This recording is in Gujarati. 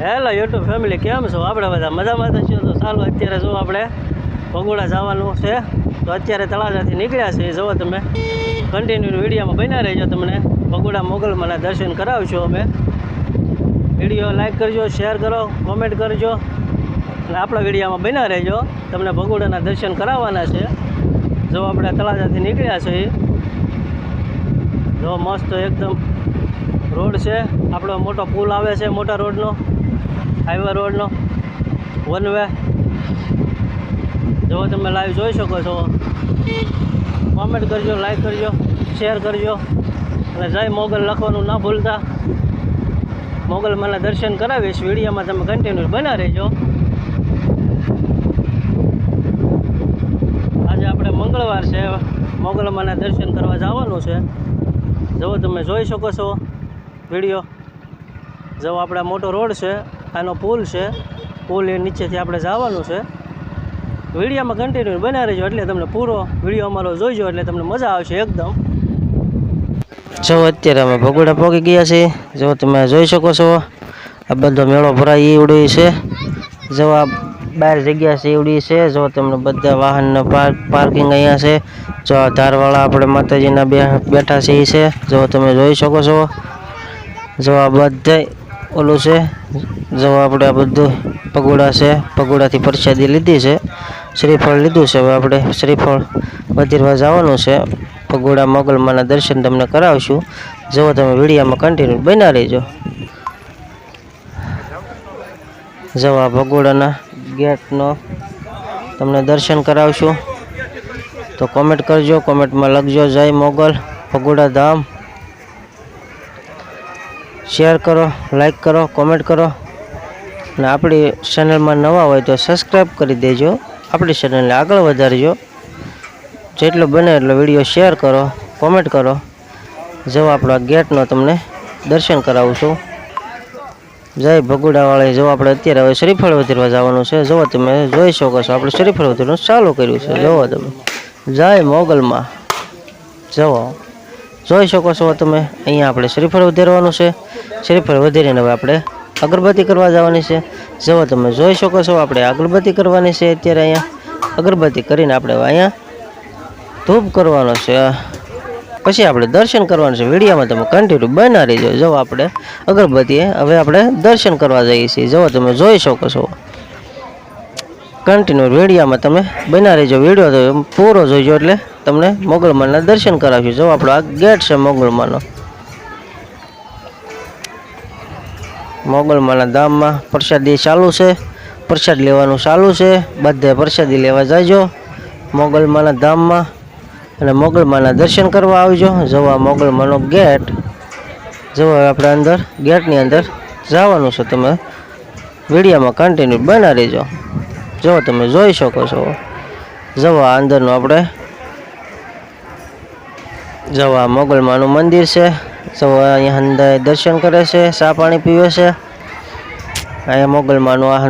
હેલો યુટ્યુબ ફેમિલી કેમ છો? આપણે બધા મજામાં તો છીએ. તો ચાલો, અત્યારે જો આપણે ભગોડા જવાનું છે. તો અત્યારે તળાજાથી નીકળ્યા છે જુઓ તમે કન્ટિન્યુ વિડીયોમાં બન્યા રહેજો. તમને ભગોડા મોગલમાંના દર્શન કરાવશો અમે. વીડિયો લાઇક કરજો શેર કરો કોમેન્ટ કરજો. અને આપણા વિડીયામાં બન્યા રહેજો. તમને ભગોડાના દર્શન કરાવવાના છે. જો આપણે તળાજાથી નીકળ્યા છીએ. જો મસ્ત એકદમ રોડ છે. આપણો મોટો પુલ આવે છે મોટા રોડનો. હાઈવે રોડનો. વન વે જો તમે લાઈવ જોઈ શકો છો. કોમેન્ટ કરજો લાઈક કરજો શેર કરજો. અને જય મોગલ લખવાનું ના ભૂલતા. મોગલ મને દર્શન કરાવીશ. વિડીયોમાં તમે કન્ટિન્યુ બના રહેજો. આજે આપણે મંગળવાર છે. મોગલ મને દર્શન કરવા જવાનું છે. જો તમે જોઈ શકો છો. વીડિયો. જો આપણે મોટો રોડ છે, આનો પુલ છે પુલ એ નીચેથી આપણે જવાનું છે. વિડીયોમાં કન્ટિન્યુ બનાવી રહેજો એટલે તમને પૂરો વીડિયો અમારો જોઈજો એટલે તમને મજા આવશે એકદમ. જો અત્યારે અમે ભગોડા પહોંચી ગયા છીએ. જો તમે જોઈ શકો છો, આ બધો મેળો ભરાય એવડી છે. જો આ બહાર જગ્યા છે એવડી છે. જો તમને બધા વાહનના પાર્ક, પાર્કિંગ અહીંયા છે. જો આ ધારવાળા આપણે માતાજીના બેઠા છે એ છે. જો તમે જોઈ શકો છો. જો આ ઓલું છે. જો આપણે આ બધું પગોડા છે. પગોડાથી પરસાદી લીધી છે. શ્રીફળ લીધું છે. હવે આપણે શ્રીફળ વધીરવા જવાનું છે. પગોડા મોગલમાના દર્શન તમને કરાવશું. જો તમે વિડીયામાં કન્ટિન્યુ બના રહેજો. જો આ ભગોડાના ગેટનો તમને દર્શન કરાવશું. તો કોમેન્ટ કરજો. કોમેન્ટમાં લખજો, જય મોગલ ભગોડા ધામ. શેર કરો, લાઈક કરો, કોમેન્ટ કરો. અને આપણી ચેનલમાં નવા હોય તો સબસ્ક્રાઈબ કરી દેજો. આપણી ચેનલને આગળ વધારજો. જેટલો બને એટલો વીડિયો શેર કરો, કોમેન્ટ કરો. જો આપણો આ ગેટનો તમને દર્શન કરાવું છું. જય ભગુડાવાળા જો આપણે અત્યારે હવે શ્રીફળ વધીરવા જવાનું છે. જુઓ તમે જોઈ શકો છો, આપણે શ્રીફળ વધીરવાનું ચાલુ કર્યું છે. જુઓ તમે. જય મોગલમાં. જુઓ. જોઈ શકો છો તમે, અહીંયા આપણે શ્રીફળ વધારવાનું છે. શ્રીફળ વધારીને હવે આપણે અગરબત્તી કરવા જવાની છે. જવો તમે, જોઈ શકો છો આપણે અગરબત્તી કરવાની છે અત્યારે અહીંયા. અગરબત્તી કરીને આપણે અહીંયા ધૂપ કરવાનો છે. પછી આપણે દર્શન કરવાનું છે. વિડીયોમાં તમે કન્ટિન્યુ બના રહીજો જો આપણે અગરબત્તી હવે આપણે દર્શન કરવા જઈએ છીએ. જવો તમે, જોઈ શકો છો. કન્ટિન્યુ વેડિયામાં તમે બના રહેજો. વીડિયો તો પૂરો જોઈજો એટલે તમને મોગલમાના દર્શન કરાવશું. જો આપણો આ ગેટ છે મોગલમાનો મોગલમાના ધામમાં પ્રસાદી ચાલુ છે. પ્રસાદ લેવાનું ચાલુ છે. બધે પ્રસાદી લેવા જાયજો મોગલમાના ધામમાં અને મોગલમાના દર્શન કરવા આવજો. જવા મોગલમાનો ગેટ જવા આપણે અંદર, ગેટની અંદર જવાનું છે. તમે વેડિયામાં કન્ટિન્યુ બના રહેજો. જો તમે જોઈ શકો છો. જવા અંદરનું આપણે. જવા મોગલમાનું મંદિર છે. જવા અહીંયા અંદર દર્શન કરે છે, ચા પાણી પીવે છે. અહીંયા મોગલમાનું આ